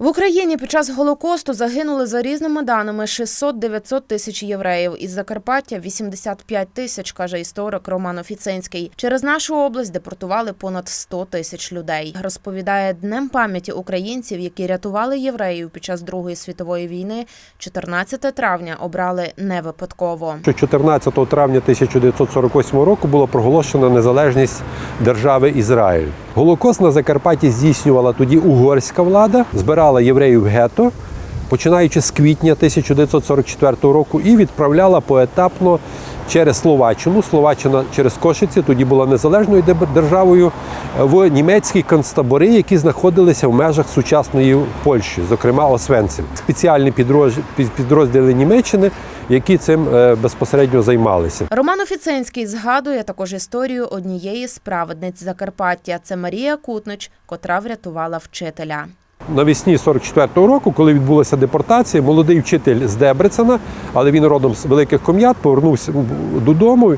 В Україні під час Голокосту загинули за різними даними 600-900 тисяч євреїв. Із Закарпаття 85 тисяч, каже історик Роман Офіцинський. Через нашу область депортували понад 100 тисяч людей. Розповідає днем пам'яті українців, які рятували євреїв під час Другої світової війни. 14 травня обрали не випадково. що 14 травня 1948 року була проголошена незалежність держави Ізраїль. Голокост на Закарпатті здійснювала тоді угорська влада, збирала євреїв гетто, починаючи з квітня 1944 року, і відправляла поетапно через Словаччину. Словаччина через Кошиці тоді була незалежною державою в німецькі концтабори, які знаходилися в межах сучасної Польщі, зокрема Освенцим. Спеціальні підроз- підрозділи Німеччини, які цим е, безпосередньо займалися. Роман Офіцинський згадує також історію однієї з праведниць Закарпаття. Це Марія Кутнич, котра врятувала вчителя. Навесні 44-го року, коли відбулася депортація, молодий вчитель з Дебрецена, але він родом з великих ком'ят, повернувся додому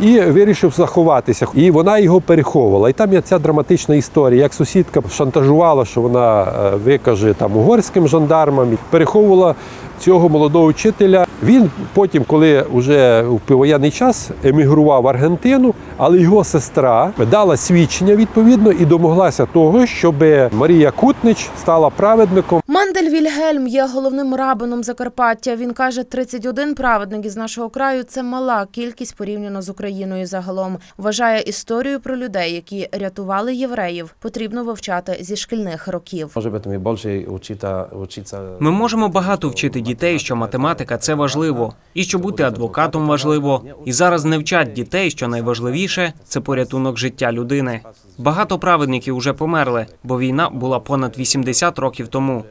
і вирішив заховатися. І вона його переховувала. І там є ця драматична історія, як сусідка шантажувала, що вона е, викаже там угорським жандармам, і переховувала цього молодого вчителя. Він потім, коли вже в піввоєнний час емігрував в Аргентину, але його сестра дала свідчення відповідно і домоглася того, щоб Марія Кутнич стала праведником. Мандель Вільгельм є головним рабином Закарпаття. Він каже, 31 праведник із нашого краю це мала кількість порівняно з Україною загалом. Вважає історію про людей, які рятували євреїв, потрібно вивчати зі шкільних років. Може бути ми більше учити, учитися. Ми можемо багато вчити дітей, що математика це важливо, і що бути адвокатом важливо. І зараз не вчать дітей, що найважливіше це порятунок життя людини. Багато праведників уже померли, бо війна була понад 80 років тому.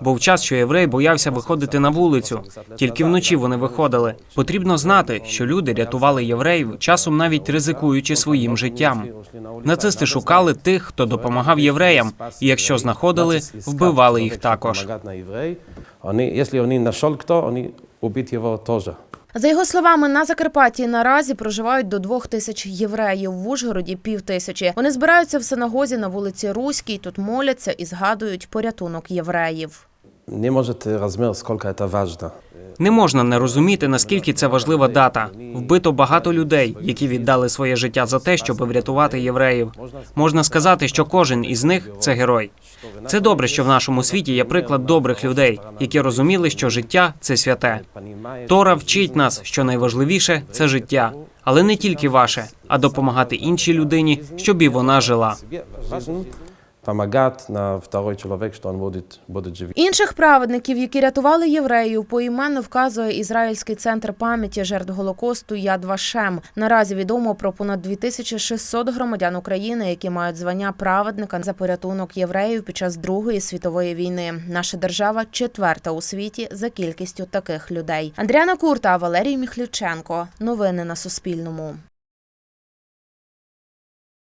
Був час, що єврей боявся виходити на вулицю. Тільки вночі вони виходили. Потрібно знати, що люди рятували євреїв, часом навіть ризикуючи своїм життям. Нацисти шукали тих, хто допомагав євреям, і якщо знаходили, вбивали їх також. Вони, якщо вони знайшли хто, вони убити його теж. За його словами, на Закарпатті наразі проживають до двох тисяч євреїв. В Ужгороді пів тисячі. Вони збираються в синагозі на вулиці Руській. Тут моляться і згадують порятунок євреїв. Не можете розмір, скільки це важливо. Не можна не розуміти, наскільки це важлива дата. Вбито багато людей, які віддали своє життя за те, щоб врятувати євреїв. Можна сказати, що кожен із них це герой. Це добре, що в нашому світі є приклад добрих людей, які розуміли, що життя це святе. Тора вчить нас, що найважливіше це життя, але не тільки ваше, а допомагати іншій людині, щоб і вона жила. Помагати на второй чоловік, що він буде, буде живий. Інших праведників, які рятували євреїв, поіменно вказує ізраїльський центр пам'яті жертв голокосту Яд Вашем. Наразі відомо про понад 2600 громадян України, які мають звання праведника за порятунок євреїв під час Другої світової війни. Наша держава четверта у світі за кількістю таких людей. Андріана Курта, Валерій Міхлюченко. Новини на Суспільному.